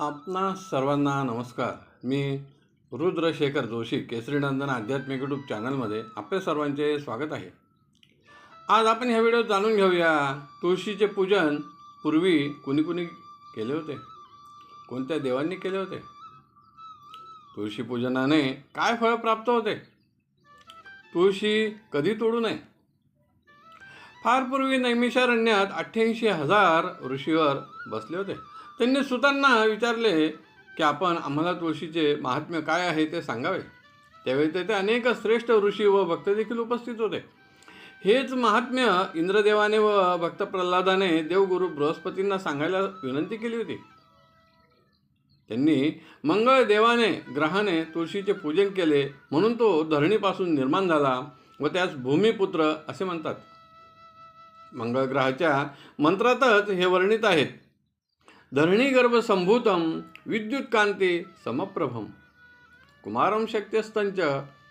आपणा सर्वांना नमस्कार. मी रुद्रशेखर जोशी केसरीनंदन आध्यात्मिक यूट्यूब चॅनलमध्ये आपल्या सर्वांचे स्वागत आहे. आज आपण ह्या व्हिडिओत जाणून घेऊया तुळशीचे पूजन पूर्वी कुणी कुणी केले होते? कोणत्या देवांनी केले होते? तुळशी पूजनाने काय फळ प्राप्त होते? तुळशी कधी तोडू नये? फार पूर्वी नैमिषारण्यात अठ्ठ्याऐंशी हजार ऋषीवर बसले होते. त्यांनी सुतांना विचारले की आपण आम्हाला तुळशीचे महात्म्य काय आहे ते सांगावे. त्यावेळी तेथे अनेक श्रेष्ठ ऋषी व भक्त देखील उपस्थित होते. हेच महात्म्य इंद्रदेवाने व भक्त प्रल्हादाने देवगुरु बृहस्पतींना सांगायला विनंती केली होती. त्यांनी मंगळ देवाने ग्रहाने तुळशीचे पूजन केले म्हणून तो धरणीपासून निर्माण झाला व त्यास भूमिपुत्र असे म्हणतात. मंगळ ग्रहाच्या मंत्रातच हे वर्णित आहेत धरणीगर्भ संभूतम विद्युत समप्रभम. कुमारम शक्त्यस्तंच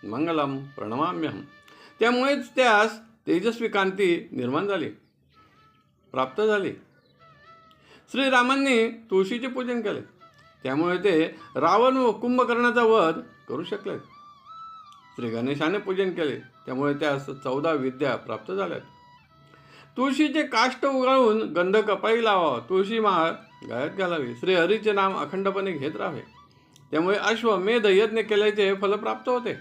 मंगलम प्रणमाम्यहम. त्यामुळेच त्यास तेजस्वी कांती निर्माण झाली प्राप्त झाली. श्रीरामांनी तुळशीचे पूजन केले. त्यामुळे ते रावण व कुंभकर्णाचा वध करू शकले. श्री गणेशाने पूजन केले. त्यामुळे त्यास चौदा विद्या प्राप्त झाल्या तुळशीचे काष्ट उगाळून गंध कपाई लावा. तुळशी माळ गळ्यात घालावी. श्री हरीचे नाम अखंडपणे घेत राहावे. त्यामुळे अश्वमेध यज्ञ केल्याचे फल प्राप्त होते.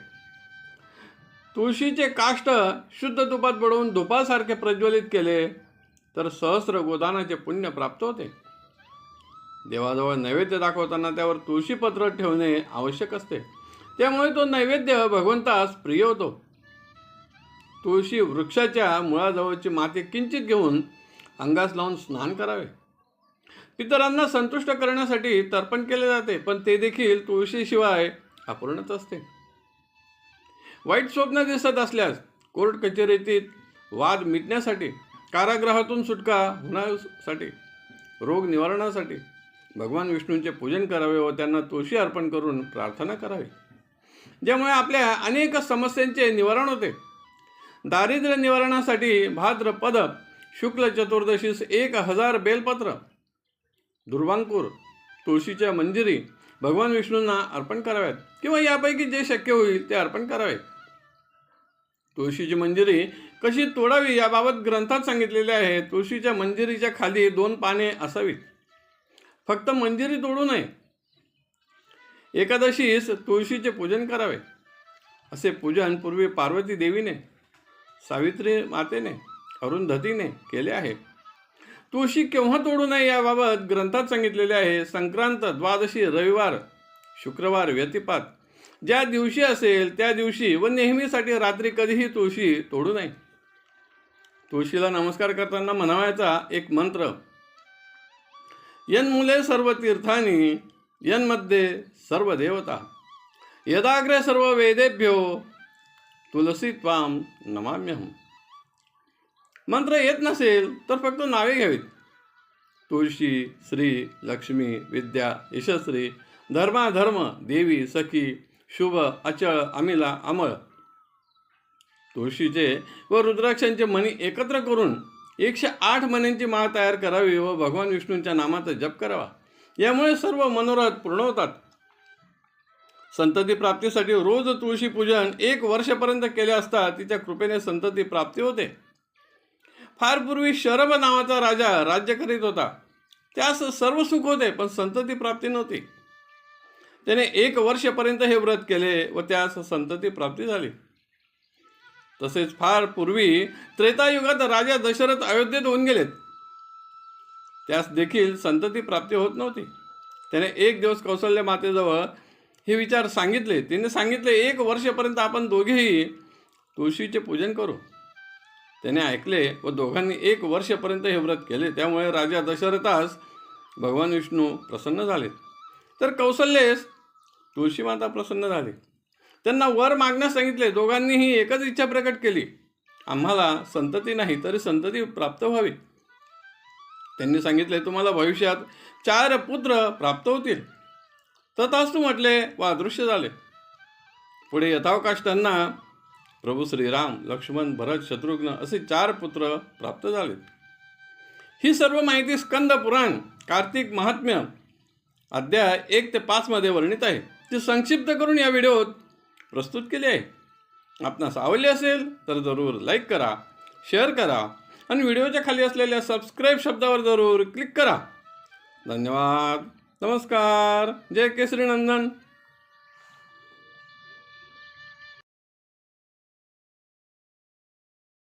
तुळशीचे काष्ट शुद्ध तुपात बुडवून धुपासारखे प्रज्वलित केले तर सहस्र गोदानाचे पुण्य प्राप्त होते. देवाजवळ नैवेद्य दाखवताना त्यावर तुळशीपत्र ठेवणे आवश्यक असते. त्यामुळे तो नैवेद्य भगवंतास प्रिय होतो. तुळशी वृक्षाच्या मुळाजवळची माती किंचित घेऊन अंगास लावून स्नान करावे. पितरांना संतुष्ट करण्यासाठी तर्पण केले जाते पण ते देखील तुळशीशिवाय अपूर्णच असते. वाईट स्वप्न दिसत असल्यास कोर्ट कचेरीतील वाद मिटण्यासाठी कारागृहातून सुटका होण्यासाठी रोग निवारणासाठी भगवान विष्णूंचे पूजन करावे व त्यांना तुळशी अर्पण करून प्रार्थना करावी ज्यामुळे आपल्या अनेक समस्यांचे निवारण होते. दारिद्र्य निवारणासाठी भाद्रपद शुक्ल चतुर्दशीस एक हजार बेलपत्र. दुर्वांकूर तुळशीच्या मंजिरी भगवान विष्णूंना अर्पण कराव्यात. किंवा यापैकी जे शक्य होईल ते अर्पण करावे तुळशीची मंजिरी कशी तोडावी याबाबत ग्रंथात सांगितलेले आहे. तुळशीच्या मंजिरीच्या खाली दोन पाने असावीत. फक्त मंजिरी तोडू नये. एकादशीस तुळशीचे पूजन करावे. असे पूजन पूर्वी पार्वती देवीने सावित्री मातेने अरुंधतीने केले आहे. तुळशी केव्हा तोडू नये याबाबत ग्रंथात सांगितलेले आहे. संक्रांत द्वादशी रविवार शुक्रवार व्यतिपात. ज्या दिवशी असेल त्या दिवशी व नेहमीसाठी रात्री कधीही तुळशी तोडू नये. तुळशीला नमस्कार करताना म्हणावायचा एक मंत्र. यन्मुले सर्व तीर्थानी यन्मध्ये सर्व देवता. यदाग्रे सर्व वेदेभ्यो तुलसी त्वाम नमाम्यहम मंत्र येत नसेल तर फक्त नावे घ्यावीत. तुळशी श्री लक्ष्मी विद्या यशस्वी धर्माधर्म देवी सखी शुभ अचळ अमिला अमळ. तुळशीचे व रुद्राक्षांचे मणी एकत्र करून एकशे आठ मण्यांची माळ तयार करावी व भगवान विष्णूंच्या नामाचा जप करावा. यामुळे सर्व मनोरथ पूर्ण होतात. संतती प्राप्तीसाठी रोज तुळशी पूजन एक वर्षपर्यंत केले असता तिच्या कृपेने संतती प्राप्ती होते. फार पूर्वी शरभ नावाचा राजा राज्य करीत होता. त्यास सर्व सुख होते पण संतती प्राप्ती नव्हती. त्याने एक वर्षपर्यंत हे व्रत केले व त्यास संतती प्राप्ती झाली. तसेच फार पूर्वी त्रेतायुगात राजा दशरथ अयोध्येत होऊन गेलेत. त्यास देखील संतती प्राप्ती होत नव्हती. त्याने एक दिवस कौशल्य मातेजवळ हे विचार सांगितले. तिने सांगितले एक वर्षपर्यंत आपण दोघेही तुळशीचे पूजन करू. त्याने ऐकले व दोघांनी एक वर्षपर्यंत हे व्रत केले. त्यामुळे राजा दशरथास भगवान विष्णू प्रसन्न झाले तर कौशल्येस तुळशी माता प्रसन्न झाली. त्यांना वर मागण्यास सांगितले दोघांनीही एकच इच्छा प्रकट केली. आम्हाला संतती नाही तरी संतती प्राप्त व्हावी. त्यांनी सांगितले तुम्हाला भविष्यात चार पुत्र प्राप्त होतील. तथास्तू म्हटले व अदृश्य झाले. पुढे यथावकाश त्यांना प्रभू श्रीराम लक्ष्मण भरत शत्रुघ्न असे चार पुत्र प्राप्त झाले. ही सर्व माहिती स्कंद पुराण कार्तिक महात्म्य अध्याय एक ते पाचमध्ये वर्णित आहे. ती संक्षिप्त करून या व्हिडिओत प्रस्तुत केली आहे. आपणास आवडली असेल तर जरूर लाईक करा शेअर करा आणि व्हिडिओच्या खाली असलेल्या सबस्क्राईब शब्दावर जरूर क्लिक करा. धन्यवाद. नमस्कार. जय केसरी नंदन.